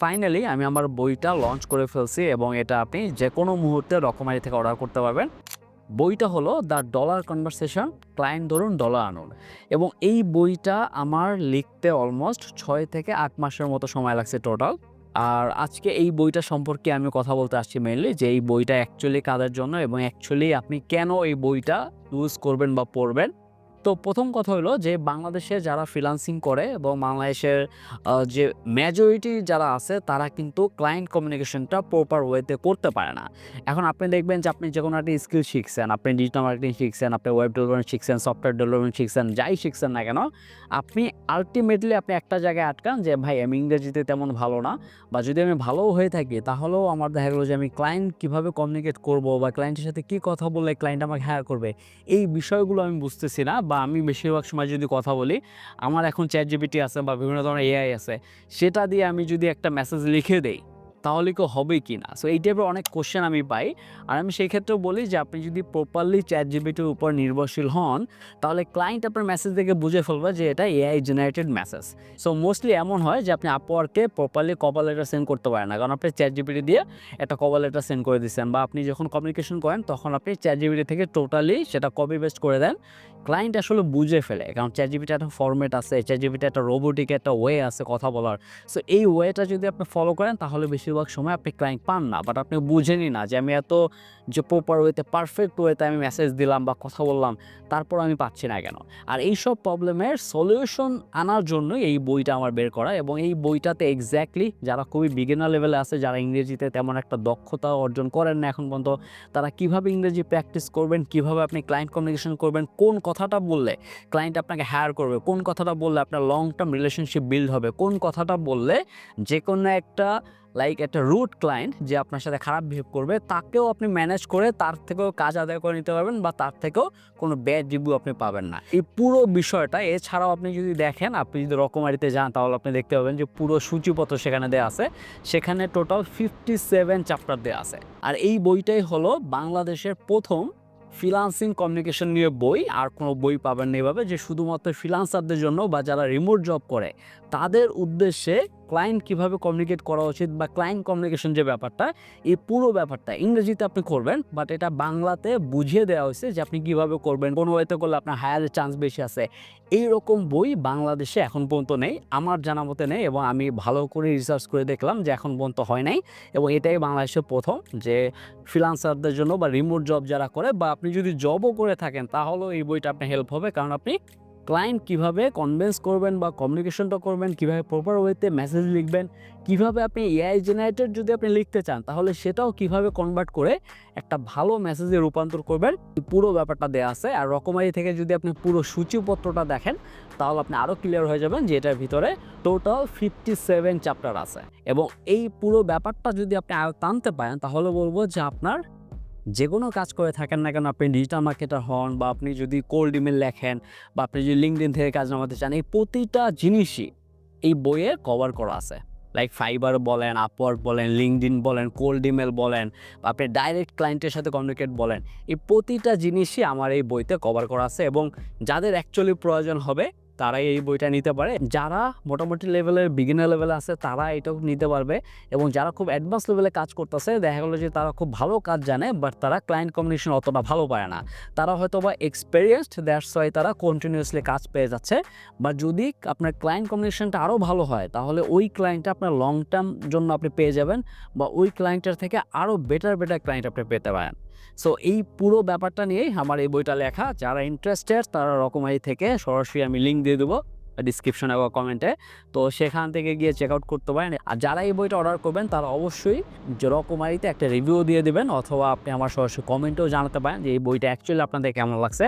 Finally আমি আমার বইটা লঞ্চ করে ফেলছি এবং এটা আপনি যে কোনো মুহূর্তে রকমারি থেকে অর্ডার করতে পারবেন। বইটা হলো দ্য ডলার কনভারসেশন ক্লায়েন্ট ধরুন ডলার আনুন। এবং এই বইটা আমার লিখতে অলমোস্ট ছয় থেকে আট মাসের মতো সময় লাগছে টোটাল আর আজকে এই বইটা সম্পর্কে আমি কথা বলতে আসছি মেনলি যে এই বইটা অ্যাকচুয়ালি কাদের জন্য এবং অ্যাকচুয়ালি আপনি কেন এই বইটা ইউজ করবেন বা পড়বেন। তো প্রথম কথা হলো যে বাংলাদেশে যারা ফ্রিলান্সিং করে এবং বাংলাদেশের যে মেজরিটি যারা আছে, তারা কিন্তু ক্লায়েন্ট কমিউনিকেশনটা প্রপার ওয়েতে করতে পারে না। এখন আপনি দেখবেন যে আপনি যে কোনো একটা স্কিল শিখছেন, আপনি ডিজিটাল মার্কেটিং শিখছেন, আপনি ওয়েব ডেভেলপমেন্ট শিখছেন সফটওয়্যার ডেভেলপমেন্ট শিখছেন, যাই শিখছেন না কেন, আপনি আলটিমেটলি আপনি একটা জায়গায় আটকান যে, ভাই, আমি ইংরেজিতে তেমন ভালো না বা যদি আমি ভালোও হয়ে থাকি, তাহলেও আমার দেখা গেলো যে আমি ক্লায়েন্ট কীভাবে কমিউনিকেট করব বা ক্লায়েন্টের সাথে কী কথা বললে ক্লায়েন্ট আমাকে হায়ার করবে? এই বিষয়গুলো আমি বুঝতেছি না বা আমি বেশিরভাগ সময় যদি কথা বলি, আমার এখন চ্যাট জিপিটি আছে বা বিভিন্ন ধরনের এআই আছে, সেটা দিয়ে আমি যদি একটা মেসেজ লিখে দেই তাহলে কি হবে কি না? সো এই টাইপের অনেক কোশ্চেন আমি পাই। আর আমি সেই ক্ষেত্রেও বলি যে, আপনি যদি প্রপারলি চ্যাট জিবিটির উপর নির্ভরশীল হন, তাহলে ক্লায়েন্ট আপনার মেসেজ দেখে বুঝে ফেলবে যে, এটা AI generated message so mostly এমন হয় যে, আপনি আপওয়ার্কে প্রপারলি কভার লেটার সেন্ড করতে পারেন না। কারণ আপনি চ্যাট জিবিটি দিয়ে একটা কভার লেটার সেন্ড করে দিচ্ছেন বা আপনি যখন কমিউনিকেশন করেন, তখন আপনি চ্যাট জিবিটি থেকে টোটালি সেটা কপি পেস্ট করে দেন। ক্লায়েন্ট আসলে বুঝে ফেলে। কারণ চ্যাট জিপিটি একটা ফর্মেট আছে চ্যাট জিপিটি একটা রোবোটিক একটা ওয়ে আছে কথা বলার। সো এই ওয়েটা যদি আপনি ফলো করেন, তাহলে বেশিরভাগ সময় আপনি ক্লায়েন্ট পান না বাট আপনি বুঝেনই না যে আমি এত যে প্রপার ওয়েতে পারফেক্ট ওয়েতে আমি মেসেজ দিলাম বা কথা বললাম, তারপর আমি পাচ্ছি না কেন? আর এই সব প্রবলেমের সলিউশন আনার জন্য এই বইটা আমার বের করা এবং এই বইটাতে এক্স্যাক্টলি যারা খুবই বিগিনার লেভেলে আছে, যারা ইংরেজিতে তেমন একটা দক্ষতা অর্জন করেন না এখন পর্যন্ত, তারা কীভাবে ইংরেজি প্র্যাকটিস করবেন, কীভাবে আপনি ক্লায়েন্ট কমিউনিকেশন করবেন, কোন কথাটা বললে ক্লায়েন্ট আপনাকে হায়ার করবে, কোন কথাটা বললে আপনার লং টার্ম রিলেশনশিপ বিল্ড হবে, কোন কথাটা বললে যে কোনো একটা লাইক একটা রুট ক্লায়েন্ট যে আপনার সাথে খারাপ বিহেভ করবে, তাকেও আপনি ম্যানেজ করে তার থেকেও কাজ আদায় করে নিতে পারবেন বা তার থেকেও কোনো ব্যাড রিভিউ আপনি পাবেন না। এই পুরো বিষয়টা, এছাড়াও আপনি যদি দেখেন, আপনি যদি রকমারিতে যান, তাহলে আপনি দেখতে পাবেন যে পুরো সূচিপত্র সেখানে দেওয়া আছে। সেখানে টোটাল ফিফটি সেভেন চ্যাপ্টার দেওয়া আছে। আর এই বইটাই হলো বাংলাদেশের প্রথম ফ্রিলান্সিং কমিউনিকেশন নিয়ে বই। আর কোনো বই পাবেন না এভাবে যে শুধুমাত্র ফ্রিলান্সারদের জন্য বা যারা রিমোট জব করে, তাদের উদ্দেশ্যে ক্লায়েন্ট কীভাবে কমিউনিকেট করা উচিত বা ক্লায়েন্ট কমিউনিকেশন যে ব্যাপারটা, এই পুরো ব্যাপারটা ইংরেজিতে আপনি করবেন বাট এটা বাংলাতে বুঝিয়ে দেওয়া হয়েছে যে আপনি কীভাবে করবেন। কোনো ওয়েতে করলে আপনার হায়ারের চান্স বেশি আছে। এই রকম বই বাংলাদেশে এখন পর্যন্ত নেই, আমার জানা মতে নেই এবং আমি ভালো করে রিসার্চ করে দেখলাম যে এখন পর্যন্ত হয় নাই এবং এটাই বাংলাদেশের প্রথম যে ফ্রিলান্সারদের জন্য বা রিমোট জব যারা করে বা আপনি যদি জবও করে থাকেন, তাহলেও এই বইটা আপনার হেল্প হবে। কারণ আপনি ক্লায়েন্ট কীভাবে কনভেন্স করবেন বা কমিউনিকেশনটা করবেন, কীভাবে প্রপার ওয়েতে মেসেজ লিখবেন, কীভাবে আপনি এআই জেনারেটেড যদি আপনি লিখতে চান, তাহলে সেটাও কীভাবে কনভার্ট করে একটা ভালো মেসেজে রূপান্তর করবেন, পুরো ব্যাপারটা দেওয়া আছে। আর রকমারি থেকে যদি আপনি পুরো সূচিপত্রটা দেখেন, তাহলে আপনি আরও ক্লিয়ার হয়ে যাবেন যে এটার ভিতরে টোটাল ফিফটি সেভেন চ্যাপ্টার আছে। এবং এই পুরো ব্যাপারটা যদি আপনি আয়ত্ত আনতে পারেন, তাহলে বলব যে আপনার যে কোনো কাজ করে থাকেন না কেন, আপনি ডিজিটাল মার্কেটার হন বা আপনি যদি কোল্ড ইমেল লেখেন বা আপনি যদি লিঙ্কডিন থেকে কাজ নামাতে চান, এই প্রতিটা জিনিসই এই বইয়ে কভার করা আছে। লাইক ফাইবার বলেন আপওয়ার্ক বলেন লিঙ্কডিন বলেন কোল্ড ইমেল বলেন বা আপনি ডাইরেক্ট ক্লায়েন্টের সাথে কমিউনিকেট বলেন, এই প্রতিটা জিনিসই আমার এই বইতে কভার করা আছে এবং যাদের অ্যাকচুয়ালি প্রয়োজন হবে তারাই এই বইটা নিতে পারে। যারা মোটামুটি লেভেলের বিগিনার লেভেলে আছে তারা এটাও নিতে পারবে এবং যারা খুব অ্যাডভান্স লেভেলে কাজ করতেছে, দেখা গেলো যে তারা খুব ভালো কাজ জানে বাট তারা ক্লায়েন্ট কমিউনিকেশন অতটা ভালো পায় না। তারা হয়তো বা এক্সপেরিয়েন্সড দ্যাটস ওয়াই তারা কন্টিনিউয়াসলি কাজ পেয়ে যাচ্ছে। বা যদি আপনার ক্লায়েন্ট কমিউনিকেশনটা আরও ভালো হয়, তাহলে ওই ক্লায়েন্টটা আপনার লং টার্ম জন্য আপনি পেয়ে যাবেন বা ওই ক্লায়েন্টের থেকে আরও বেটার বেটার ক্লায়েন্ট আপনি পেতে পারেন। সো এই পুরো ব্যাপারটা নিয়েই আমার এই বইটা লেখা। যারা ইন্টারেস্টেড তারা রকমারি থেকে সরাসরি আমি লিঙ্ক দিয়ে দেবো ডিসক্রিপশনে বা কমেন্টে তো সেখান থেকে গিয়ে চেক আউট করতে পারেন। আর যারা এই বইটা অর্ডার করবেন, তারা অবশ্যই রকমারিতে একটা রিভিউ দিয়ে দেবেন, অথবা আপনি আমার সরাসরি কমেন্টেও জানাতে পারেন যে এই বইটা অ্যাকচুয়ালি আপনাদের কেমন লাগছে।